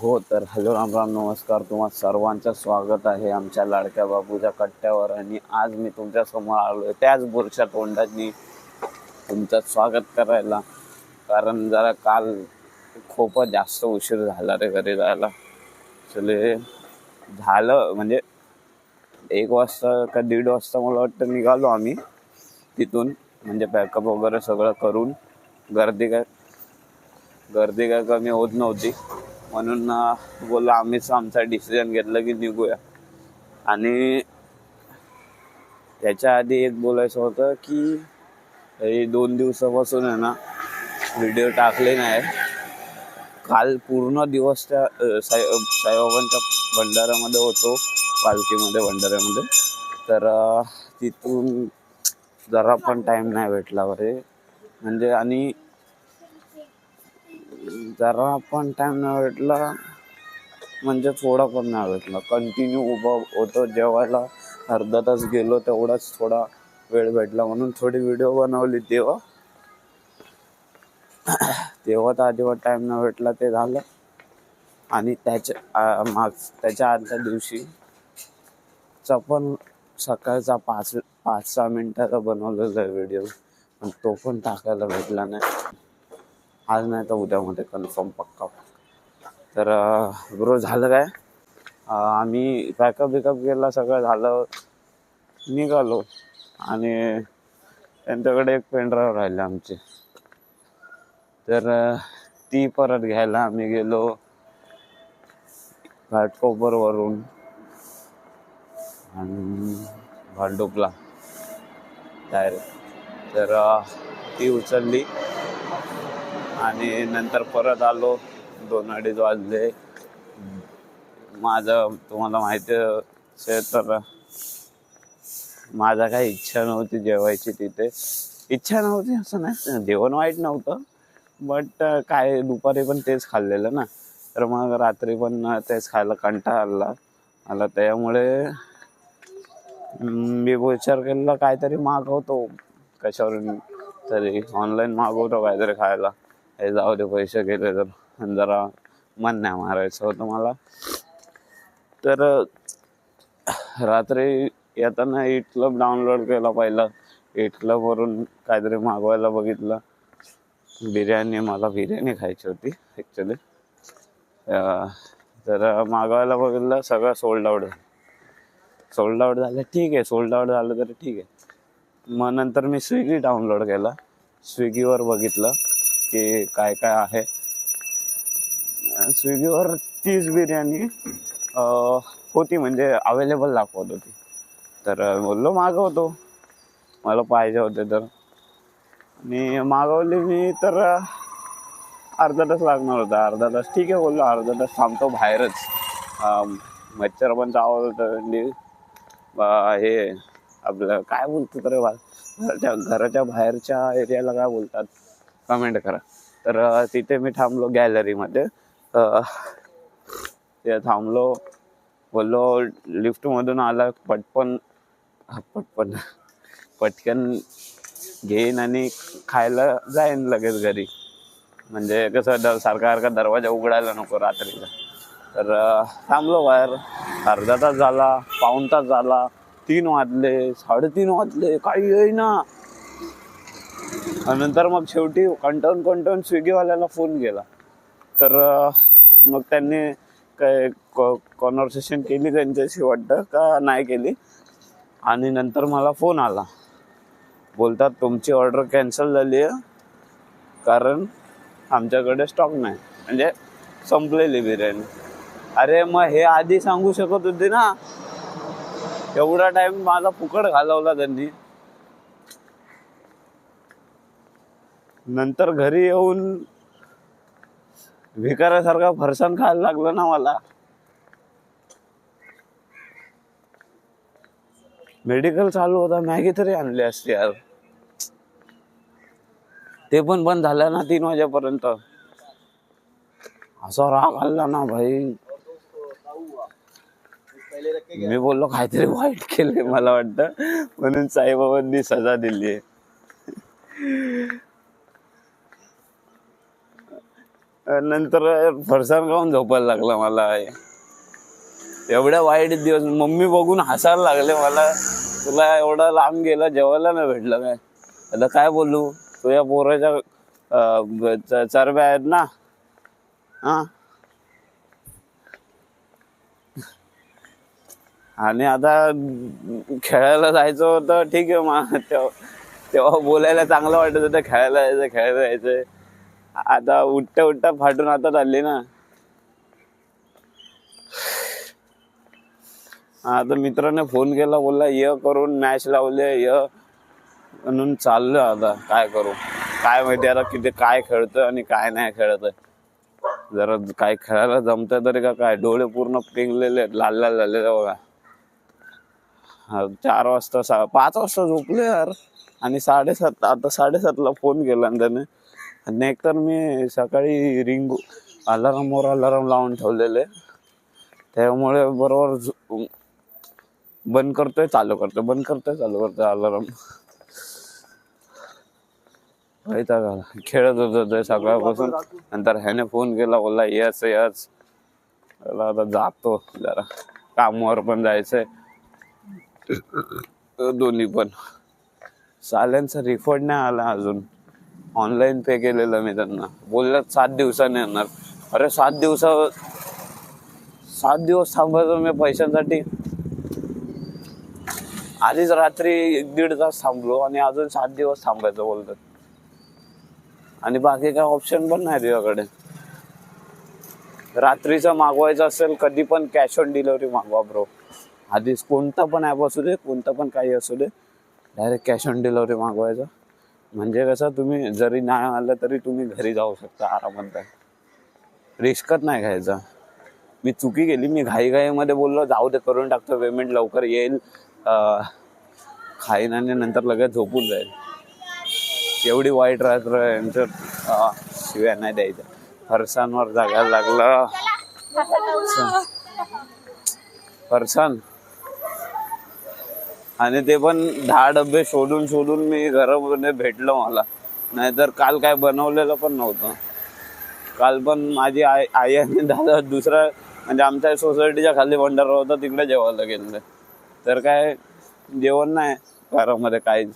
हो तर हॅलो राम नमस्कार. तुम्हा सर्वांचं स्वागत आहे आमच्या लाडक्या बाबूच्या कट्ट्यावर. आणि आज मी तुमच्यासमोर आहे त्याच बुरशा तोंडांनी तुमचं स्वागत करायला. कारण जरा काल खूपच जास्त उशीर झाला रे घरी जायला. चले झालं. म्हणजे एक वाजता का दीड वाजता मला वाटतं निघालो आम्ही तिथून. म्हणजे पॅकअप वगैरे सगळं करून. गर्दी काय गर्दी काय कमी होत नव्हती. म्हणून बोललो आम्हीच आमचा डिसिजन घेतला की निघूया. आणि त्याच्या आधी एक बोलायचं होतं की हे दोन दिवसापासून आहे ना व्हिडिओ टाकले नाही. काल पूर्ण दिवस त्या साई साईबाबांच्या भंडाऱ्यामध्ये होतो पालखीमध्ये भंडाऱ्यामध्ये. तर तिथून जरा पण टाईम नाही भेटला बरे. म्हणजे आणि जरा पण टाइम नाही भेटला. म्हणजे थोडा पण नाही भेटला. कंटिन्यू उभं होतो जेवायला. अर्धा तास गेलो तेवढाच थोडा वेळ भेटला म्हणून थोडी व्हिडिओ बनवली तेव्हा. तेव्हा तर अजिबात टाइम नाही भेटला ते झालं. आणि त्याच्या माग त्याच्या आदल्या दिवशी चा पण सकाळचा पाच पाच सहा मिनटाचा बनवलेला व्हिडिओ पण तो पण टाकायला भेटला नाही. आज नाही तर उद्यामध्ये कन्फर्म पक्का. तर ब्रो झालं काय? आम्ही पॅकअप बिकअप केला सगळं झालं. निघालो. आणि त्यांच्याकडे एक पेनड्राईव्ह राहिले आमचे. तर ती परत घ्यायला आम्ही गेलो. घाटकोपरवरून आणि भांडुपला. डायरेक्ट तर ती उचलली. आणि नंतर परत आलो. दोन अडीच वाजले. माझं तुम्हाला माहिती असेल तर माझा काही इच्छा नव्हती जेवायची तिथे. इच्छा नव्हती असं नाही. जेवण वाईट नव्हतं. बट काय दुपारी पण तेच खाल्लेलं ना. तर मग रात्री पण तेच खायला कंटाळा आला. आला त्यामुळे मी विचार केला काहीतरी मागवतो. कशावरून तरी ऑनलाईन मागवतो काहीतरी खायला. हे जाऊ दे पैसे गेले तर. जरा मन नाही मारायचं होतं मला तर रात्री येताना इट क्लब डाउनलोड केला पहिला. इट क्लबवरून काहीतरी मागवायला बघितलं. बिर्याणी मला बिर्याणी खायची होती ॲक्च्युली तर मागवायला बघितलं सगळं सोल्ड आउट सोल्ड आउट झालं ठीक आहे. सोल्ड आउट झालं तर ठीक आहे. मग नंतर मी स्विगी डाउनलोड केला. स्विगीवर बघितलं. की काय काय आहे. स्विगीवर तीच बिर्याणी होती म्हणजे अवेलेबल दाखवत होती. तर बोललो मागवतो. मला पाहिजे होते तर. आणि मागवली मी तर अर्धा तास लागणार होता. अर्धा तास ठीक आहे बोललो अर्धा तास थांबतो बाहेरच. मच्छर पण चावत होतं थंडी. हे आपलं काय बोलतो रे बा? घराच्या घराच्या बाहेरच्या एरियाला काय बोलतात? कमेंट करा. तर तिथे मी थांबलो गॅलरीमध्ये. ते थांबलो. बोललो लिफ्टमधून आला पटपन पटपण पटपन पटकन घेईन आणि खायला जाईन लगेच घरी. म्हणजे कसं दर सारखा सारखा दरवाजा उघडायला नको रात्रीचा. तर थांबलो बाहेर. अर्धा तास झाला पाऊण तास झाला तीन वाजले साडेतीन वाजले काही येईना आणि नंतर मग शेवटी कंटाळून कंटाळून स्विगीवाल्याला फोन केला. तर मग त्यांनी काय कॉन्व्हर्सेशन केली त्यांच्याशी वाटतं का नाही केली. आणि नंतर मला फोन आला. बोलतात तुमची ऑर्डर कॅन्सल झाली आहे. कारण आमच्याकडे स्टॉक नाही. म्हणजे संपलेली बिर्याणी. अरे मग हे आधी सांगू शकत होते ना? एवढा टाइम माझा फुकट घालवला त्यांनी. नंतर घरी येऊन भिकाऱ्यासारखा फरसाण खायला लागलं ना मला. मेडिकल चालू होता मॅगी तरी आणली असते यार. ते पण बंद झालं ना तीन वाजेपर्यंत. असा राग आला ना भाई. मी बोललो काहीतरी वाईट केले मला वाटतं. म्हणून साईबाबांनी सजा दिली नंतर फरसाण खाऊन झोपायला लागला मला. एवढ्या वाईट दिवस मम्मी बघून हसायला लागले मला. तुला एवढा लांब गेला जेवायला नाही भेटलं काय? आता काय बोलू? तुझ्या पोराच्या चरब्या आहेत ना? हा? आणि आता खेळायला जायचं होतं ठीक आहे मग तेव्हा तेव्हा बोलायला चांगलं वाटत होतं खेळायला जायचं खेळायला जायचं. आता उठता उठता फाटून आता आली ना. आता मित्राने फोन केला बोलला य करून मॅच लावले य. म्हणून चाललं आता काय करू? काय माहिती आता किती काय खेळतोय आणि काय नाही खेळत जरा काय खेळायला जमतंय तरी का काय? डोळे पूर्ण पिंगलेले लाल लाल झालेले बघा. चार वाजता सा पाच वाजता झोपले यार. आणि साडेसात आता साडेसातला फोन केला आणि त्याने. नाहीतर मी सकाळी रिंग अलारामवर अलाराम लावून ठेवलेले. त्यामुळे बरोबर झो- बंद करतोय चालू करतोय बंद करतोय चालू करतोय अलाराम माहिती का? खेळत होतो ते सकाळपासून. नंतर ह्याने फोन केला बोलला यस यस बोलला, आता जातो जरा. कामावर पण जायचंय. दोन्ही पण. साल्यांचा रिफंड नाही आला अजून. ऑनलाईन पे केलेलं मी त्यांना. बोलल्यात सात दिवसाने येणार. अरे सात दिवसा सात दिवस थांबायचो मी पैशांसाठी. आधीच रात्री एक दीड तास थांबलो आणि अजून सात दिवस थांबायचं बोलतात. आणि बाकी काय ऑप्शन पण नाही तुझ्याकडे. रात्रीचं मागवायचं असेल कधी पण कॅश ऑन डिलिव्हरी मागवा ब्रो आधीच कोणता पण ॲप असू दे कोणता पण काही असू दे डायरेक्ट कॅश ऑन डिलिव्हरी मागवायचं. म्हणजे कसं तुम्ही जरी नाही आलं तरी तुम्ही घरी जाऊ शकता आरामात. रिस्कच नाही घ्यायचा. मी चुकी केली मी घाईघाईमध्ये बोललो जाऊ दे करून टाकतो पेमेंट लवकर येईल. खाईन आणि नंतर लगेच झोपून जाईल. एवढी वाईट रात्र यांचं शिव्या नाही द्यायच्या. फरसांवर जागायला लागलं. फरसाण. आणि ते पण दहा डबे शोधून शोधून मी घरामध्ये भेटलं मला. नाहीतर काल काय बनवलेलं पण नव्हतं. काल पण माझी आई आई आणि दादा दुसरा म्हणजे आमच्या सोसायटीच्या खाली भंडारा होता तिकडे जेवायला गेले तर काय जेवण नाही घरामध्ये काहीच.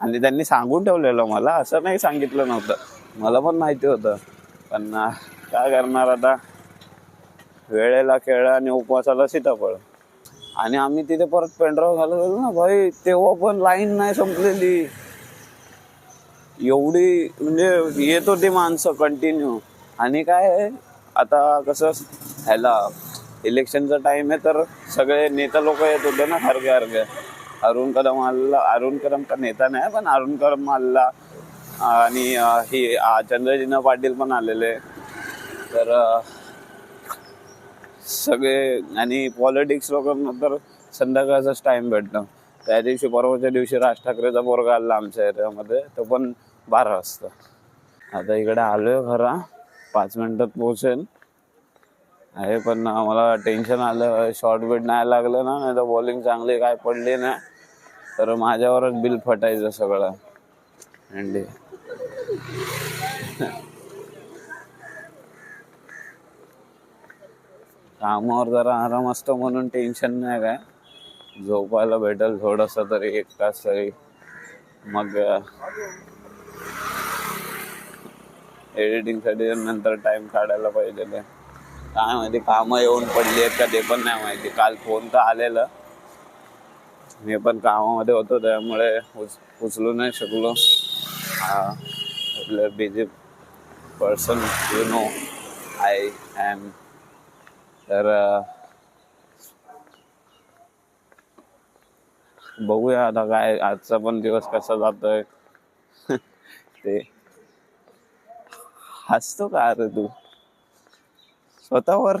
आणि त्यांनी सांगून ठेवलेलं मला असं नाही सांगितलं नव्हतं. मला पण माहिती होतं. पण काय करणार आता? वेळेला खेळ आणि उपवासाला सीताफळ. आणि आम्ही तिथे परत पेंड्राव घालत गेलो ना भाई तेव्हा पण लाईन नाही संपलेली. एवढी म्हणजे येत होती माणसं कंटिन्यू आणि काय आता कसं ह्याला इलेक्शनचा टाइम आहे तर सगळे नेता लोक येत होते ना हरगे हरगे अरुण कदम आलला अरुण कदम का नेता नाही पण अरुण कदम आल्ला आणि हे ही चंद्रजिना पाटील पण आलेले. तर सगळे आणि पॉलिटिक्स लोकांना तर संध्याकाळचाच टाइम भेटतो. त्या दिवशी परवाच्या दिवशी राज ठाकरेचा पोरगा आला आमच्या एरियामध्ये तो पण बारा वाजता. आता इकडे आलोय खरा. पाच मिनिटात पोहोचेल. आहे पण मला टेन्शन आलं. शॉर्ट बीट नाही लागलं ना नाही तर बॉलिंग चांगली काय पडली ना तर माझ्यावरच बिल फटायचं सगळं. अंडी कामावर जरा आराम असतो म्हणून टेन्शन नाही काय. झोपायला भेटेल थोडस तरी एक तास तरी. मग एडिटिंगसाठी नंतर टाइम काढायला पाहिजे काय माहिती कामं येऊन पडली आहेत का ते पण नाही माहिती. काल फोन तर आलेलं. मी पण कामामध्ये होतो त्यामुळे उच उचलू नाही शकलो. हा busy person you know I am तर बघूया आता काय आजचा पण दिवस कसा जातोय. ते. हसतो का अरे तू? स्वतःवर?